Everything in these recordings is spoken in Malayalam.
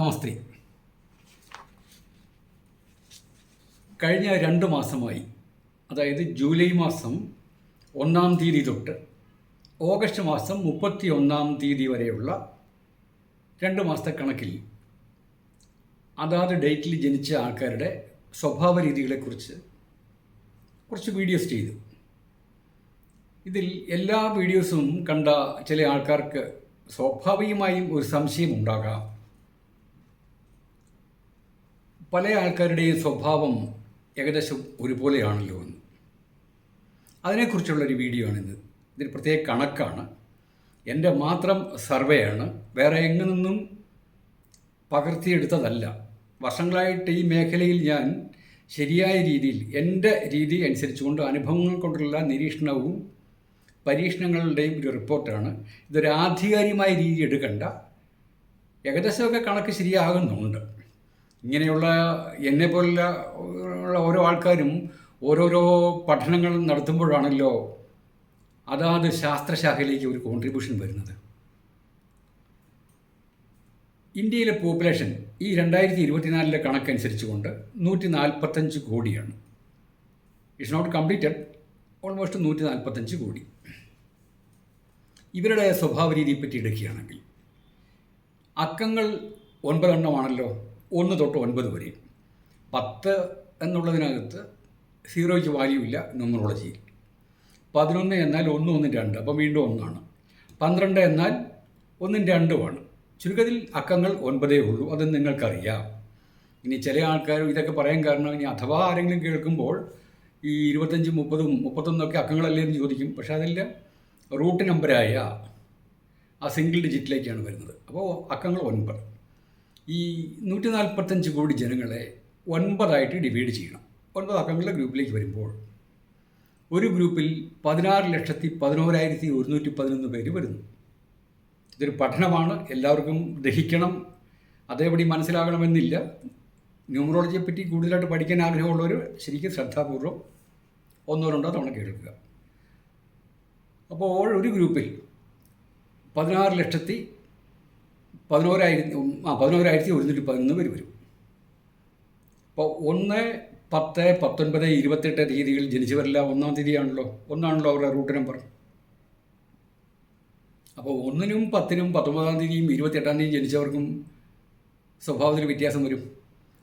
നമസ്തേ. കഴിഞ്ഞ രണ്ട് മാസമായി അതായത് ജൂലൈ മാസം ഒന്നാം തീയതി തൊട്ട് ഓഗസ്റ്റ് മാസം മുപ്പത്തി ഒന്നാം തീയതി വരെയുള്ള രണ്ട് മാസത്തെ കണക്കിൽ അതാത് ഡേറ്റിൽ ജനിച്ച ആൾക്കാരുടെ സ്വഭാവ രീതികളെക്കുറിച്ച് കുറച്ച് വീഡിയോസ് ചെയ്തു. ഇതിൽ എല്ലാ വീഡിയോസും കണ്ട ചില ആൾക്കാർക്ക് സ്വാഭാവികമായും ഒരു സംശയം ഉണ്ടാകാം. പല ആൾക്കാരുടെയും സ്വഭാവം ഏകദേശം ഒരുപോലെയാണല്ലോ എന്ന് അതിനെക്കുറിച്ചുള്ളൊരു വീഡിയോ ആണിത് ഇതിന് പ്രത്യേക കണക്കാണ്. എന്റെ മാത്രം സർവേയാണ്. വേറെ എങ്ങു നിന്നും പകർത്തിയെടുത്തതല്ല. വർഷങ്ങളായിട്ട് ഈ മേഖലയിൽ ഞാൻ ശരിയായ രീതിയിൽ എന്റെ രീതി അനുസരിച്ചുകൊണ്ട് അനുഭവങ്ങൾ കൊണ്ടുള്ള നിരീക്ഷണവും പരീക്ഷണങ്ങളുടെയും ഒരു റിപ്പോർട്ടാണ്. ഇതൊരു ആധികാരികമായ രീതി എടുക്കണ്ട. ഏകദേശമൊക്കെ കണക്ക് ശരിയാകുന്നുണ്ട്. ഇങ്ങനെയുള്ള എന്നെ പോലുള്ള ഓരോ ആൾക്കാരും ഓരോരോ പഠനങ്ങൾ നടത്തുമ്പോഴാണല്ലോ അതാത് ശാസ്ത്രശാഖയിലേക്ക് ഒരു കോൺട്രിബ്യൂഷൻ വരുന്നത്. ഇന്ത്യയിലെ പോപ്പുലേഷൻ ഈ രണ്ടായിരത്തി ഇരുപത്തിനാലിലെ കണക്കനുസരിച്ച് കൊണ്ട് നൂറ്റി നാൽപ്പത്തഞ്ച് കോടിയാണ്. ഇറ്റ്സ് നോട്ട് കംപ്ലീറ്റഡ് ഓൾമോസ്റ്റ് നൂറ്റി നാൽപ്പത്തഞ്ച് കോടി. ഇവരുടെ സ്വഭാവ രീതിയെപ്പറ്റി എടുക്കുകയാണെങ്കിൽ അക്കങ്ങൾ ഒൻപതെണ്ണമാണല്ലോ. ഒന്ന് തൊട്ട് ഒൻപത് വരെ. പത്ത് എന്നുള്ളതിനകത്ത് സീറോയ്ക്ക് വാല്യൂ ഇല്ല ന്യൂമറോളജിയിൽ പതിനൊന്ന് എന്നാൽ ഒന്ന് ഒന്നും രണ്ട്. അപ്പം വീണ്ടും ഒന്നാണ്. പന്ത്രണ്ട് എന്നാൽ ഒന്നും രണ്ടുമാണ് ചുരുക്കത്തിൽ അക്കങ്ങൾ ഒൻപതേ ഉള്ളൂ. അത് നിങ്ങൾക്കറിയാം. ഇനി ചില ആൾക്കാർ ഇതൊക്കെ പറയാൻ കാരണം ഇനി അഥവാ ആരെങ്കിലും കേൾക്കുമ്പോൾ ഈ ഇരുപത്തഞ്ച് മുപ്പതും മുപ്പത്തൊന്നൊക്കെ അക്കങ്ങളല്ലേ എന്ന് ചോദിക്കും. പക്ഷെ അതില്ല റൂട്ട് നമ്പരായ ആ സിംഗിൾ ഡിജിറ്റിലേക്കാണ് വരുന്നത്. അപ്പോൾ അക്കങ്ങൾ ഒൻപത്. ഈ നൂറ്റി നാൽപ്പത്തഞ്ച് കോടി ജനങ്ങളെ ഒൻപതായിട്ട് ഡിവൈഡ് ചെയ്യണം. ഒൻപത് അക്കങ്ങളുടെ ഗ്രൂപ്പിലേക്ക് വരുമ്പോൾ ഒരു ഗ്രൂപ്പിൽ പതിനാറ് ലക്ഷത്തി പതിനോരായിരത്തി ഒരുന്നൂറ്റി പതിനൊന്ന് പേര് വരുന്നു. ഇതൊരു പഠനമാണ്. എല്ലാവർക്കും ദഹിക്കണം. അതേപടി മനസ്സിലാകണമെന്നില്ല. ന്യൂമറോളജിയെ പറ്റി കൂടുതലായിട്ട് പഠിക്കാൻ ആഗ്രഹമുള്ളവർ ശരിക്കും ശ്രദ്ധാപൂർവം ഒന്നോ രണ്ടോ തവണ കേൾക്കുക. അപ്പോൾ ഒരു ഗ്രൂപ്പിൽ പതിനാറ് ലക്ഷത്തി പതിനോരായിരത്തി ആ പതിനോരായിരത്തി ഒരുന്നൂറ്റി പതിനൊന്ന് പേര് വരും. അപ്പോൾ ഒന്ന് പത്ത് പത്തൊൻപത് ഇരുപത്തെട്ട് തീയതികളിൽ ജനിച്ചവരെല്ലാം ഒന്നാം തീയതിയാണല്ലോ. ഒന്നാണല്ലോ അവരുടെ റൂട്ട് നമ്പർ അപ്പോൾ ഒന്നിനും പത്തിനും പത്തൊമ്പതാം തീയതിയും ഇരുപത്തെട്ടാം തീയതി ജനിച്ചവർക്കും സ്വഭാവത്തിൽ വ്യത്യാസം വരും.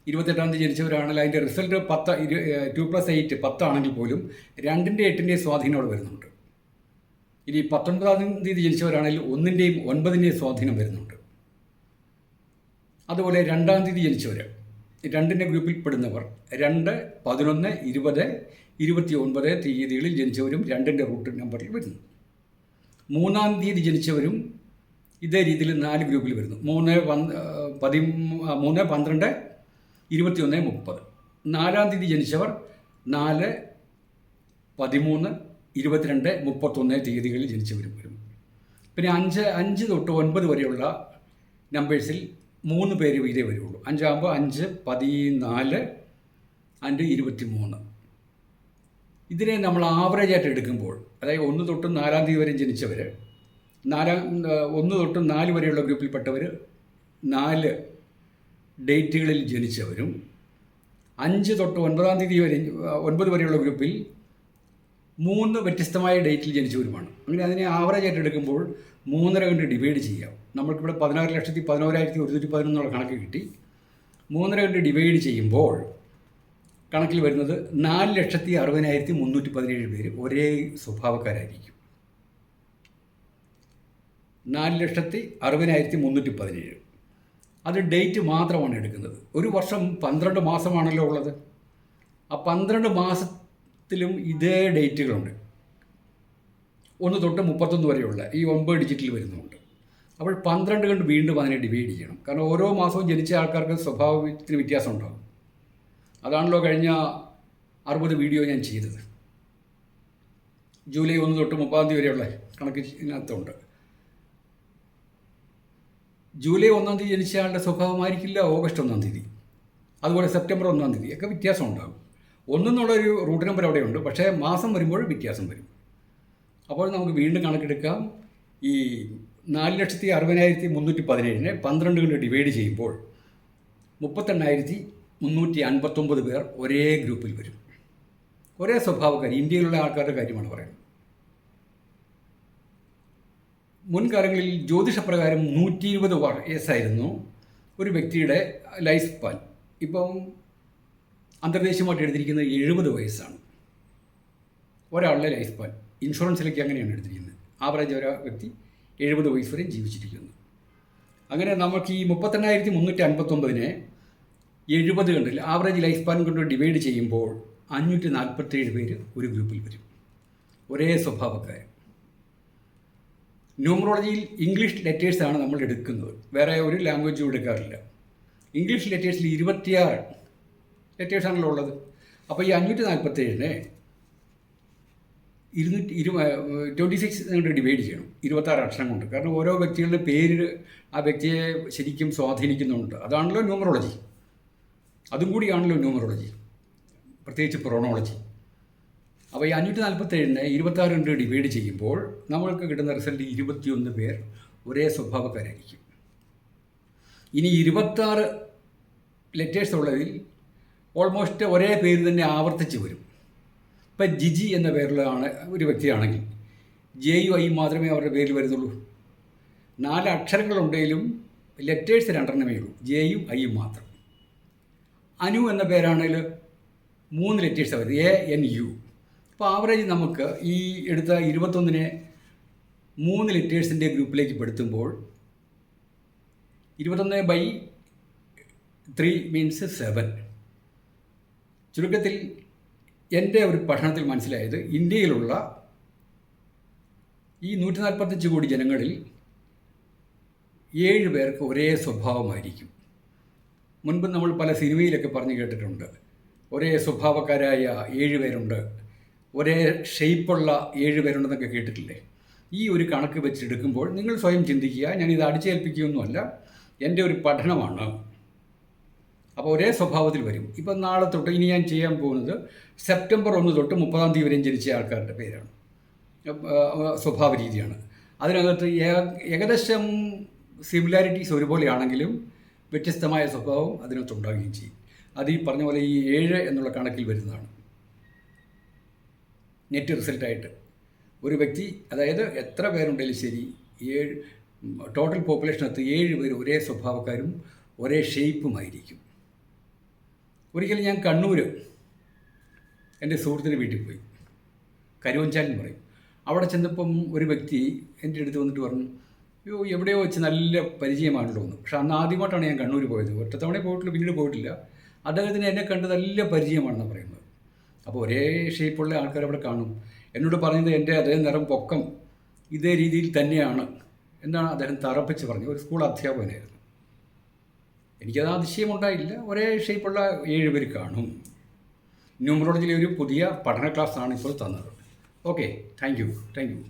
ഇരുപത്തെട്ടാം തീയതി ജനിച്ചവരാണെങ്കിൽ അതിന്റെ റിസൾട്ട് പത്ത് ഇരു ടു പ്ലസ് എയ്റ്റ് പത്താണെങ്കിൽ പോലും രണ്ടിന്റെ എട്ടിന്റെയും സ്വാധീനം അവിടെ വരുന്നുണ്ട്. ഇനി പത്തൊൻപതാം തീയതി ജനിച്ചവരാണെങ്കിൽ ഒന്നിന്റെയും ഒൻപതിന്റെയും സ്വാധീനം വരുന്നുണ്ട്. അതുപോലെ രണ്ടാം തീയതി ജനിച്ചവർ രണ്ടിന്റെ ഗ്രൂപ്പിൽ പെടുന്നവർ. രണ്ട് പതിനൊന്ന് ഇരുപത് ഇരുപത്തി ഒൻപത് തീയതികളിൽ ജനിച്ചവരും രണ്ടിന്റെ റൂട്ട് നമ്പറിൽ വരുന്നു. മൂന്നാം തീയതി ജനിച്ചവരും ഇതേ രീതിയിൽ നാല് ഗ്രൂപ്പിൽ വരുന്നു. മൂന്ന് പതി മൂന്ന് പന്ത്രണ്ട് ഇരുപത്തിയൊന്ന് മുപ്പത്. നാലാം തീയതി ജനിച്ചവർ നാല് പതിമൂന്ന് ഇരുപത്തിരണ്ട് മുപ്പത്തൊന്ന് തീയതികളിൽ ജനിച്ചവരും വരും. പിന്നെ അഞ്ച് അഞ്ച് തൊട്ട് ഒൻപത് വരെയുള്ള നമ്പേഴ്സിൽ മൂന്ന് പേര് വീതേ വരുള്ളൂ. അഞ്ചാകുമ്പോൾ അഞ്ച് പതിനാല് അഞ്ച് ഇരുപത്തി മൂന്ന് ഇതിനെ നമ്മൾ ആവറേജ് ആയിട്ട് എടുക്കുമ്പോൾ അതായത് ഒന്ന് തൊട്ട് നാലാം തീയതി വരെ ജനിച്ചവർ നാലാം ഒന്ന് തൊട്ട് നാല് വരെയുള്ള ഗ്രൂപ്പിൽപ്പെട്ടവർ നാല് ഡേറ്റുകളിൽ ജനിച്ചവരും അഞ്ച് തൊട്ട് ഒൻപതാം തീയതി വരെ ഒൻപത് വരെയുള്ള ഗ്രൂപ്പിൽ മൂന്ന് വ്യത്യസ്തമായ ഡേറ്റിൽ ജനിച്ചവരുമാണ് അങ്ങനെ അതിനെ ആവറേജ് ആയിട്ട് എടുക്കുമ്പോൾ മൂന്നര കൊണ്ട് ഡിവൈഡ് ചെയ്യാം. നമ്മൾക്കിവിടെ പതിനാറ് ലക്ഷത്തി പതിനോരായിരത്തി ഒരുന്നൂറ്റി പതിനൊന്നുള്ള കണക്ക് കിട്ടി. മൂന്നര കൊണ്ട് ഡിവൈഡ് ചെയ്യുമ്പോൾ കണക്കിൽ വരുന്നത് നാല് ലക്ഷത്തി അറുപതിനായിരത്തി മുന്നൂറ്റി പതിനേഴ് പേര് ഒരേ സ്വഭാവക്കാരായിരിക്കും. നാല് ലക്ഷത്തി അറുപതിനായിരത്തി മുന്നൂറ്റി പതിനേഴ്. അത് ഡേറ്റ് മാത്രമാണ് എടുക്കുന്നത്. ഒരു വർഷം പന്ത്രണ്ട് മാസമാണല്ലോ ഉള്ളത്. ആ പന്ത്രണ്ട് മാസത്തിലും ഇതേ ഡേറ്റുകളുണ്ട്. ഒന്ന് തൊട്ട് മുപ്പത്തൊന്ന് വരെയുള്ള ഈ ഒമ്പത് ഡിജിറ്റിൽ വരുന്നുണ്ട്. അപ്പോൾ പന്ത്രണ്ട് കണ്ട് വീണ്ടും അതിനെ ഡിവൈഡ് ചെയ്യണം. കാരണം ഓരോ മാസവും ജനിച്ച ആൾക്കാർക്ക് സ്വഭാവത്തിന് വ്യത്യാസം ഉണ്ടാകും അതാണല്ലോ കഴിഞ്ഞ അറുപത് വീഡിയോ ഞാൻ ചെയ്തത്. ജൂലൈ ഒന്ന് തൊട്ട് മുപ്പതാം തീയതി വരെയുള്ള കണക്ക് ഇതിനകത്തുണ്ട്. ജൂലൈ ഒന്നാം തീയതി ജനിച്ച ആളുടെ സ്വഭാവമായിരിക്കില്ല ഓഗസ്റ്റ് ഒന്നാം തീയതി. അതുപോലെ സെപ്റ്റംബർ ഒന്നാം തീയതി ഒക്കെ വ്യത്യാസം ഉണ്ടാകും ഒന്നെന്നുള്ളൊരു റൂട്ട് നമ്പർ അവിടെയുണ്ട്. പക്ഷേ മാസം വരുമ്പോൾ വ്യത്യാസം വരും. അപ്പോൾ നമുക്ക് വീണ്ടും കണക്കെടുക്കാം. ഈ നാല് ലക്ഷത്തി അറുപതിനായിരത്തി മുന്നൂറ്റി പതിനേഴിനെ പന്ത്രണ്ട് കൊണ്ട് ഡിവൈഡ് ചെയ്യുമ്പോൾ മുപ്പത്തെണ്ണായിരത്തി മുന്നൂറ്റി അൻപത്തൊമ്പത് പേർ ഒരേ ഗ്രൂപ്പിൽ വരും. ഒരേ സ്വഭാവക്കാർ ഇന്ത്യയിലുള്ള ആൾക്കാരുടെ കാര്യമാണ് പറയുന്നത്. മുൻകാലങ്ങളിൽ ജ്യോതിഷപ്രകാരം നൂറ്റി ഇരുപത് വയസ്സായിരുന്നു ഒരു വ്യക്തിയുടെ ലൈഫ് സ്പാൻ ഇപ്പം അന്തർദേശീയമായിട്ട് എടുത്തിരിക്കുന്നത് എഴുപത് വയസ്സാണ്. ഒരാളുടെ ലൈഫ് സ്പാൻ ഇൻഷുറൻസിലേക്ക് അങ്ങനെയാണ് എടുത്തിരിക്കുന്നത്. ആവറേജ് ഒരു വ്യക്തി എഴുപത് വയസ്സ് വരെ ജീവിച്ചിരിക്കുന്നു. അങ്ങനെ നമുക്ക് ഈ മുപ്പത്തെണ്ണായിരത്തി മുന്നൂറ്റി അൻപത്തൊമ്പതിനെ എഴുപത് കണ്ടില്ല? ആവറേജ് ലൈഫ് സ്പാൻ കൊണ്ട് ഡിവൈഡ് ചെയ്യുമ്പോൾ അഞ്ഞൂറ്റി നാൽപ്പത്തേഴ് പേര് ഒരു ഗ്രൂപ്പിൽ വരും. ഒരേ സ്വഭാവക്കാർ ന്യൂമറോളജിയിൽ ഇംഗ്ലീഷ് ലെറ്റേഴ്സാണ് നമ്മൾ എടുക്കുന്നത്. വേറെ ഒരു ലാംഗ്വേജും എടുക്കാറില്ല. ഇംഗ്ലീഷ് ലെറ്റേഴ്സിൽ ഇരുപത്തിയാറ് ലെറ്റേഴ്സാണല്ലോ ഉള്ളത് അപ്പോൾ ഈ അഞ്ഞൂറ്റി നാൽപ്പത്തേഴിനെ ഇരുന്നൂറ്റി ഇരു ട്വന്റി സിക്സ് കൊണ്ട് ഡിവൈഡ് ചെയ്യണം. ഇരുപത്താറ് അക്ഷരം കൊണ്ട്. കാരണം ഓരോ വ്യക്തികളുടെ പേര് ആ വ്യക്തിയെ ശരിക്കും സ്വാധീനിക്കുന്നുണ്ട്. അതാണല്ലോ ന്യൂമറോളജി. അതും കൂടിയാണല്ലോ ന്യൂമറോളജി. പ്രത്യേകിച്ച് പ്രൊണോളജി. അപ്പോൾ ഈ അഞ്ഞൂറ്റി നാൽപ്പത്തേഴിനെ ഇരുപത്താറ് കൊണ്ട് ഡിവൈഡ് ചെയ്യുമ്പോൾ നമ്മൾക്ക് കിട്ടുന്ന റിസൾട്ട് ഇരുപത്തിയൊന്ന് പേർ ഒരേ സ്വഭാവക്കാരായിരിക്കും. ഇനി ഇരുപത്താറ് ലെറ്റേഴ്സ് ഉള്ളതിൽ ഓൾമോസ്റ്റ് ഒരേ പേര് തന്നെ ആവർത്തിച്ച് വരും. ഇപ്പം ജിജി എന്ന പേരിലാണ് ഒരു വ്യക്തിയാണെങ്കിൽ ജെയു ഐ മാത്രമേ അവരുടെ പേരിൽ വരുന്നുള്ളൂ. നാല് അക്ഷരങ്ങളുണ്ടെങ്കിലും ലെറ്റേഴ്സ് രണ്ടെണ്ണമേ ഉള്ളൂ ജെയും ഐയും മാത്രം. അനു എന്ന പേരാണെങ്കിൽ മൂന്ന് ലെറ്റേഴ്സ് വരുന്നത് എ എൻ യു. അപ്പോൾ ആവറേജ് നമുക്ക് ഈ എടുത്ത ഇരുപത്തൊന്നിനെ മൂന്ന് ലെറ്റേഴ്സിന്റെ ഗ്രൂപ്പിലേക്ക് പെടുത്തുമ്പോൾ ഇരുപത്തൊന്ന് ബൈ ത്രീ മീൻസ് സെവൻ ചുരുക്കത്തിൽ എന്റെ ഒരു പഠനത്തിൽ മനസ്സിലായത് ഇന്ത്യയിലുള്ള ഈ നൂറ്റി നാൽപ്പത്തഞ്ച് കോടി ജനങ്ങളിൽ ഏഴ് പേർക്ക് ഒരേ സ്വഭാവമായിരിക്കും. മുൻപ് നമ്മൾ പല സിനിമയിലൊക്കെ പറഞ്ഞു കേട്ടിട്ടുണ്ട്. ഒരേ സ്വഭാവക്കാരായ ഏഴ് പേരുണ്ട്. ഒരേ ഷെയ്പ്പുള്ള ഏഴ് പേരുണ്ടെന്നൊക്കെ കേട്ടിട്ടില്ലേ? ഈ ഒരു കണക്ക് വെച്ചെടുക്കുമ്പോൾ നിങ്ങൾ സ്വയം ചിന്തിക്കുക ഞാനിത് അടിച്ചേൽപ്പിക്കുകയൊന്നുമല്ല. എന്റെ ഒരു പഠനമാണ് അപ്പോൾ ഒരേ സ്വഭാവത്തിൽ വരും. ഇപ്പം നാളെ തൊട്ട് ഇനി ഞാൻ ചെയ്യാൻ പോകുന്നത് സെപ്റ്റംബർ ഒന്ന് തൊട്ട് മുപ്പതാം തീയതി വരെയും ജനിച്ച ആൾക്കാരുടെ പേരാണ്. സ്വഭാവ രീതിയാണ്. അതിനകത്ത് ഏകദേശം സിമിലാരിറ്റീസ് ഒരുപോലെയാണെങ്കിലും വ്യത്യസ്തമായ സ്വഭാവം അതിനകത്ത് ഉണ്ടാവുകയും ചെയ്യും. അത് ഈ പറഞ്ഞ പോലെ ഈ ഏഴ് എന്നുള്ള കണക്കിൽ വരുന്നതാണ്. നെറ്റ് റിസൾട്ടായിട്ട് ഒരു വ്യക്തി അതായത് എത്ര പേരുണ്ടെങ്കിലും ശരി ഏഴ് ടോട്ടൽ പോപ്പുലേഷനകത്ത് ഏഴ് പേര് ഒരേ സ്വഭാവക്കാരും ഒരേ ഷേപ്പുമായിരിക്കും ഒരിക്കലും ഞാൻ കണ്ണൂർ എന്റെ സുഹൃത്തിന്റെ വീട്ടിൽ പോയി. കരുവഞ്ചാലെന്ന് പറയും. അവിടെ ചെന്നപ്പം ഒരു വ്യക്തി എന്റെ അടുത്ത് വന്നിട്ട് പറഞ്ഞു അയ്യോ എവിടെയോ വെച്ച് നല്ല പരിചയമാണല്ലോ എന്ന്. പക്ഷെ അന്ന് ആദ്യമായിട്ടാണ് ഞാൻ കണ്ണൂർ പോയത്. ഒറ്റത്തവണ പോയിട്ടില്ല പിന്നീട് പോയിട്ടില്ല. അദ്ദേഹത്തിന് എന്നെ കണ്ട് നല്ല പരിചയമാണെന്ന് പറയുന്നത്. അപ്പോൾ ഒരേ ഷേപ്പുള്ള ആൾക്കാർ അവിടെ കാണും. എന്നോട് പറഞ്ഞത് എന്റെ അതേ നിറം പൊക്കം ഇതേ രീതിയിൽ തന്നെയാണ് എന്നാണ് അദ്ദേഹം തറപ്പിച്ച് പറഞ്ഞത്. ഒരു സ്കൂൾ അധ്യാപകനായിരുന്നു. എനിക്കത് അതിശയമുണ്ടായില്ല. ഒരേ ഷേപ്പുള്ള ഏഴ് പേര് കാണും. ന്യൂമറോളജിയിലെ ഒരു പുതിയ പഠന ക്ലാസ്സാണ് ഇപ്പോൾ തന്നത്. Okay thank you thank you